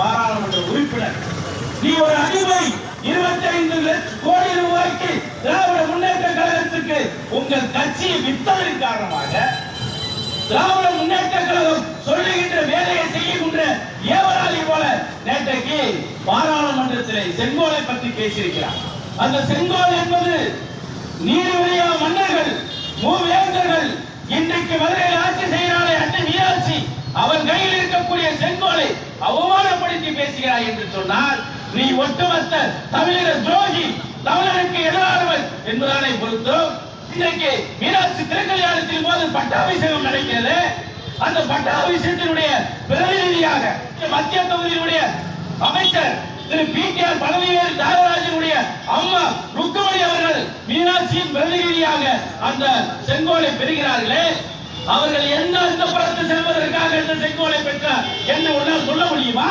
பாராளுமன்ற உறுப்பினர். நீ ஒரு அடிமை இருபத்தி ஐந்து கோடி ரூபாய்க்கு திராவிட முன்னேற்ற கழகத்துக்கு உங்கள் கட்சியை வித்ததன் காரணமாக திராவிட முன்னேற்ற கழகம் சொல்லுகின்ற வேலையை செய்கின்ற ஏவராளி போல நேற்றைக்கு பாராளுமன்றத்திலே செங்கோலை பற்றி பேசியிருக்கிறார். அந்த செங்கோல் என்பது நீதிபதியா மன்னர்கள் மூவேந்தர்கள் இன்றைக்கு மதுரையில் ஆட்சி செய்கிறாரே அன்னை மீனாட்சி அவன் கையில் இருக்கக்கூடிய செங்கோலை அவமானப்படுத்தி பேசுகிறாய் என்று சொன்னால் நீ ஒட்டுமொத்த தமிழக துரோகி தமிழருக்கு எதிரானவன் என்பதானை பொறுத்தும் இன்றைக்கு மீனாட்சி திருக்கல்யாணத்தின் போது பட்டாபிஷேகம் நடக்கிறது. அந்த பட்டாபிஷேகத்தினுடைய பிரதிநிதியாக மத்திய தொகுதியினுடைய அமைச்சர் திரு பி கே பழனிவேல் தியாகராஜனுடைய அம்மா ருக்குமணி அவர்கள் மீனாட்சியின் பிரதிநிதியாக அந்த செங்கோலை பெறுகிறார்களே. அவர்கள் எந்த அந்த புறத்து செல்வதற்காக இந்த செங்கோலை பெற்றார்? என்ன ஒன்றால் சொல்ல முடியுமா?